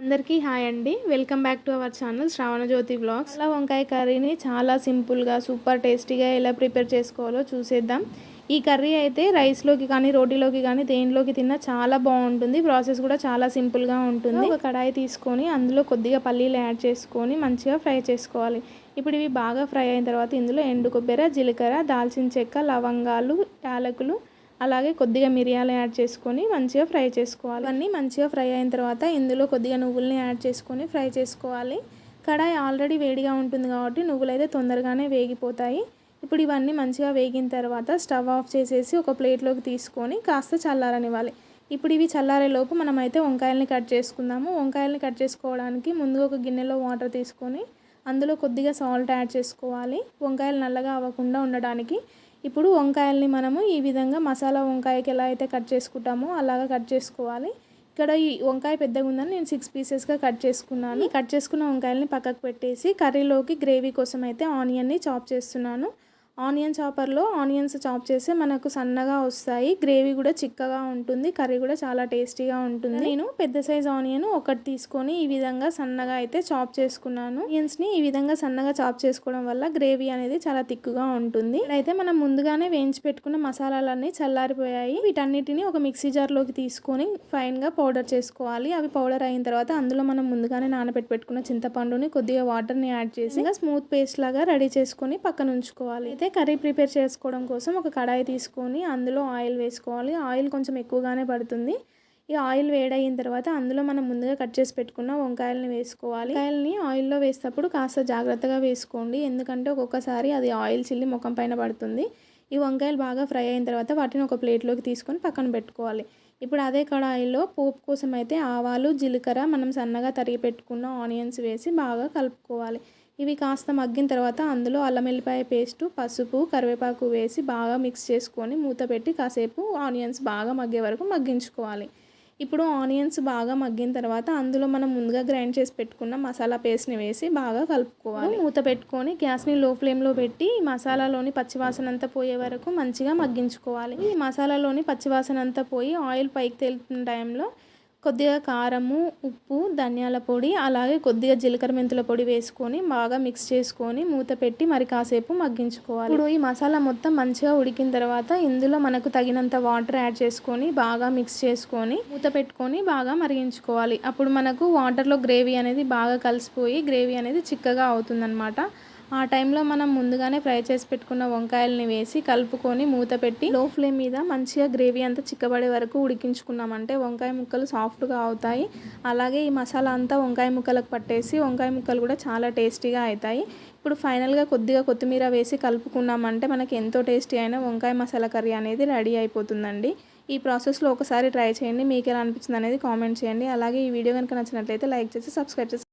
అందరికీ హాయ్ అండి. Welcome back to our channel Shravana Jyothi blogs. అలా వంకాయ కర్రీని చాలా సింపుల్గా సూపర్ టేస్టీగా ఎలా ప్రిపేర్ చేసుకోవాలో చూసేద్దాం. ఈ కర్రీ అయితే రైస్లోకి కానీ రోటీలోకి కానీ దేనిలోకి తిన్నా చాలా బాగుంటుంది. ప్రాసెస్ కూడా చాలా సింపుల్గా ఉంటుంది. ఒక కడాయి తీసుకొని అందులో కొద్దిగా పల్లీలు యాడ్ చేసుకొని మంచిగా ఫ్రై చేసుకోవాలి. ఇప్పుడు ఇవి బాగా ఫ్రై అయిన తర్వాత ఇందులో ఎండు కొబ్బరి జీలకర్ర దాల్చిన చెక్క లవంగాలు యాలకులు అలాగే కొద్దిగా మిరియాలు యాడ్ చేసుకొని మంచిగా ఫ్రై చేసుకోవాలి. అన్నీ మంచిగా ఫ్రై అయిన తర్వాత ఇందులో కొద్దిగా నువ్వుల్ని యాడ్ చేసుకొని ఫ్రై చేసుకోవాలి. కడాయి ఆల్రెడీ వేడిగా ఉంటుంది కాబట్టి నువ్వులు అయితే తొందరగానే వేగిపోతాయి. ఇప్పుడు ఇవన్నీ మంచిగా వేగిన తర్వాత స్టవ్ ఆఫ్ చేసేసి ఒక ప్లేట్లోకి తీసుకొని కాస్త చల్లారనివ్వాలి. ఇప్పుడు ఇవి చల్లారేలోపు మనమైతే వంకాయల్ని కట్ చేసుకుందాము. వంకాయల్ని కట్ చేసుకోవడానికి ముందుగా ఒక గిన్నెలో వాటర్ తీసుకొని అందులో కొద్దిగా సాల్ట్ యాడ్ చేసుకోవాలి. వంకాయలు నల్లగా అవ్వకుండా ఉండడానికి ఇప్పుడు వంకాయల్ని మనము ఈ విధంగా మసాలా వంకాయకి ఎలా అయితే కట్ చేసుకుంటామో అలాగా కట్ చేసుకోవాలి. ఇక్కడ ఈ వంకాయ పెద్దగా ఉందని నేను సిక్స్ పీసెస్గా కట్ చేసుకున్నాను. కట్ చేసుకున్న వంకాయల్ని పక్కకు పెట్టేసి కర్రీలోకి గ్రేవీ కోసం అయితే ఆనియన్ని చాప్ చేస్తున్నాను. ఆనియన్ చాపర్లో ఆనియన్స్ చాప్ చేస్తే మనకు సన్నగా వస్తాయి. గ్రేవీ కూడా చిక్కగా ఉంటుంది. కర్రీ కూడా చాలా టేస్టీగా ఉంటుంది. నేను పెద్ద సైజ్ ఆనియన్ ఒకటి తీసుకొని ఈ విధంగా సన్నగా అయితే చాప్ చేసుకున్నాను. ఆనియన్స్ని ఈ విధంగా సన్నగా చాప్ చేసుకోవడం వల్ల గ్రేవీ అనేది చాలా తిక్కుగా ఉంటుంది. అయితే మనం ముందుగానే వేయించి పెట్టుకున్న మసాలాలన్నీ చల్లారిపోయాయి. వీటన్నిటిని ఒక మిక్సీ జార్లోకి తీసుకొని ఫైన్గా పౌడర్ చేసుకోవాలి. అవి పౌడర్ అయిన తర్వాత అందులో మనం ముందుగానే నానబెట్టి పెట్టుకున్న చింతపండుని కొద్దిగా వాటర్ని యాడ్ చేసి ఇంకా స్మూత్ పేస్ట్ లాగా రెడీ చేసుకొని పక్కన ఉంచుకోవాలి. అయితే కర్రీ ప్రిపేర్ చేసుకోవడం కోసం ఒక కడాయి తీసుకొని అందులో ఆయిల్ వేసుకోవాలి. ఆయిల్ కొంచెం ఎక్కువగానే పడుతుంది. ఈ ఆయిల్ వేడయిన తర్వాత అందులో మనం ముందుగా కట్ చేసి పెట్టుకున్న వంకాయలని వేసుకోవాలి. వంకాయలని ఆయిల్లో వేసేటప్పుడు కాస్త జాగ్రత్తగా వేసుకోండి. ఎందుకంటే ఒక్కొక్కసారి అది ఆయిల్ చిల్లి ముఖం పైన పడుతుంది. ఈ వంకాయలు బాగా ఫ్రై అయిన తర్వాత వాటిని ఒక ప్లేట్లోకి తీసుకొని పక్కన పెట్టుకోవాలి. ఇప్పుడు అదే కడాయిలో పోపు కోసం అయితే ఆవాలు జీలకర్ర మనం సన్నగా తరిగి పెట్టుకున్న ఆనియన్స్ వేసి బాగా కలుపుకోవాలి. ఇవి కాస్త మగ్గిన తర్వాత అందులో అల్లం వెల్లిపాయ పేస్టు పసుపు కరివేపాకు వేసి బాగా మిక్స్ చేసుకొని మూత పెట్టి కాసేపు ఆనియన్స్ బాగా మగ్గే వరకు మగ్గించుకోవాలి. ఇప్పుడు ఆనియన్స్ బాగా మగ్గిన తర్వాత అందులో మనం ముందుగా గ్రైండ్ చేసి పెట్టుకున్న మసాలా పేస్ట్ని వేసి బాగా కలుపుకోవాలి. మూత పెట్టుకొని గ్యాస్ని లో ఫ్లేమ్లో పెట్టి మసాలాలోని పచ్చివాసన అంతా పోయే వరకు మంచిగా మగ్గించుకోవాలి. ఈ మసాలాలోని పచ్చివాసన అంతా పోయి ఆయిల్ పైకి తేలుతున్న టైంలో కొద్దిగా కారము ఉప్పు ధనియాల పొడి అలాగే కొద్దిగా జీలకర్ర మెంతుల పొడి వేసుకొని బాగా మిక్స్ చేసుకొని మూత పెట్టి మరి కాసేపు మగ్గించుకోవాలి. ఇప్పుడు ఈ మసాలా మొత్తం మంచిగా ఉడికిన తర్వాత ఇందులో మనకు తగినంత వాటర్ యాడ్ చేసుకొని బాగా మిక్స్ చేసుకొని మూత పెట్టుకొని బాగా మరిగించుకోవాలి. అప్పుడు మనకు వాటర్లో గ్రేవీ అనేది బాగా కలిసిపోయి గ్రేవీ అనేది చిక్కగా అవుతుందన్నమాట. ఆ టైంలో మనం ముందుగానే ఫ్రై చేసి పెట్టుకున్న వంకాయలని వేసి కలుపుకొని మూత పెట్టి లో ఫ్లేమ్ మీద మంచిగా గ్రేవీ అంతా చిక్కబడే వరకు ఉడికించుకున్నామంటే వంకాయ ముక్కలు సాఫ్ట్గా అవుతాయి. అలాగే ఈ మసాలా అంతా వంకాయ ముక్కలకు పట్టేసి వంకాయ ముక్కలు కూడా చాలా టేస్టీగా అవుతాయి ఇప్పుడు ఫైనల్గా కొద్దిగా కొత్తిమీర వేసి కలుపుకున్నామంటే మనకి ఎంతో టేస్టీ అయిన వంకాయ మసాలా కర్రీ అనేది రెడీ అయిపోతుందండి. ఈ ప్రాసెస్లో ఒకసారి ట్రై చేయండి. మీకు ఎలా అనిపించింది అనేది కామెంట్ చేయండి. అలాగే ఈ వీడియో కనుక నచ్చినట్లయితే లైక్ చేసి సబ్స్క్రైబ్ చేసి